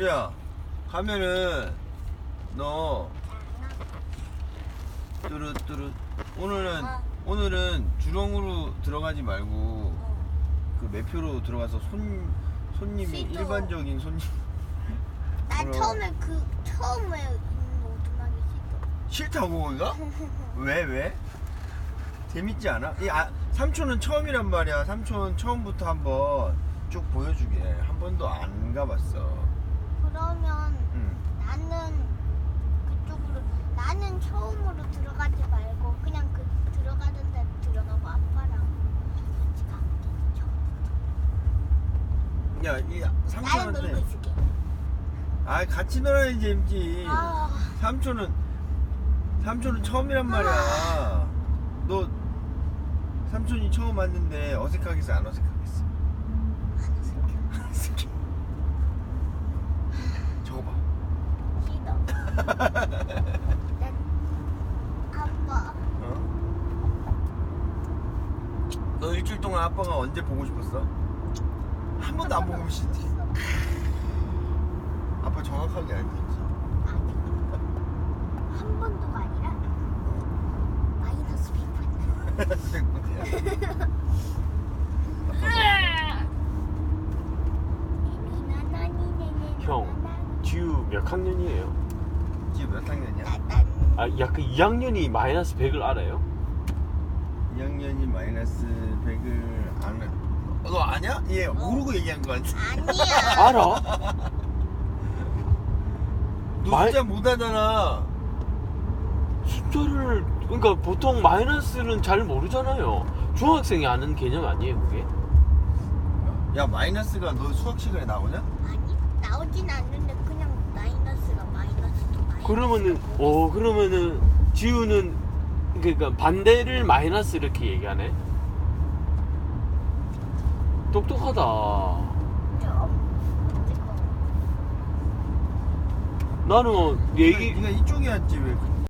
야 가면은 너 뚜루뚜루 오늘은 어. 오늘은 주렁으로 들어가지 말고 어. 그 매표로 들어가서 손 손님이 시도. 일반적인 손님 난 그럼. 처음에 그 처음에 있는 오두막이 싫다고 거기가? 왜 왜? 재밌지 않아? 이 아, 삼촌은 처음이란 말이야. 삼촌 처음부터 한번 쭉 보여주게. 한 번도 안 가봤어. 싫어. 그러면 응. 나는 그쪽으로 나는 처음으로 들어가지 말고 그냥 그 들어가는 데 들어가고 아빠랑 같이 가면 야, 이 나는 놀고 삼촌한테 있을게. 아 같이 놀아야지 재밌지. 아, 삼촌은 삼촌은 처음이란 말이야. 너 삼촌이 처음 왔는데 어색하겠어 안 어색하겠어? 안 어색해. 저거 봐. 싫어. 난 아빠 어? 너 일주일 동안 아빠가 언제 보고 싶었어? 한 번도 안 보고 싶지. 아빠 정확하게 알고 있지. 아니 한 번도가 아니라 마이너스 100번. 형. 듀 몇 학년이에요? 지금 몇 학년이야? 아 약간 2학년이 마이너스 100을 알아요? 2학년이 마이너스 100을 안 해. 어, 너 아냐? 얘 모르고 얘기한 거 같아. 아니야. 알아? 너 마이- 진짜 못하잖아. 숫자를 그러니까 보통 마이너스는 잘 모르잖아요. 중학생이 아는 개념 아니에요 그게? 야 마이너스가 너 수학 시간에 나오냐? 아니 나오진 않는데 그냥 마이너스가 마이너스도 마이너스. 그러면은 어 그러면은 지우는 그러니까 반대를 마이너스 이렇게 얘기하네. 똑똑하다. 좀 나는 어, 얘기 네가 이쪽이었지 왜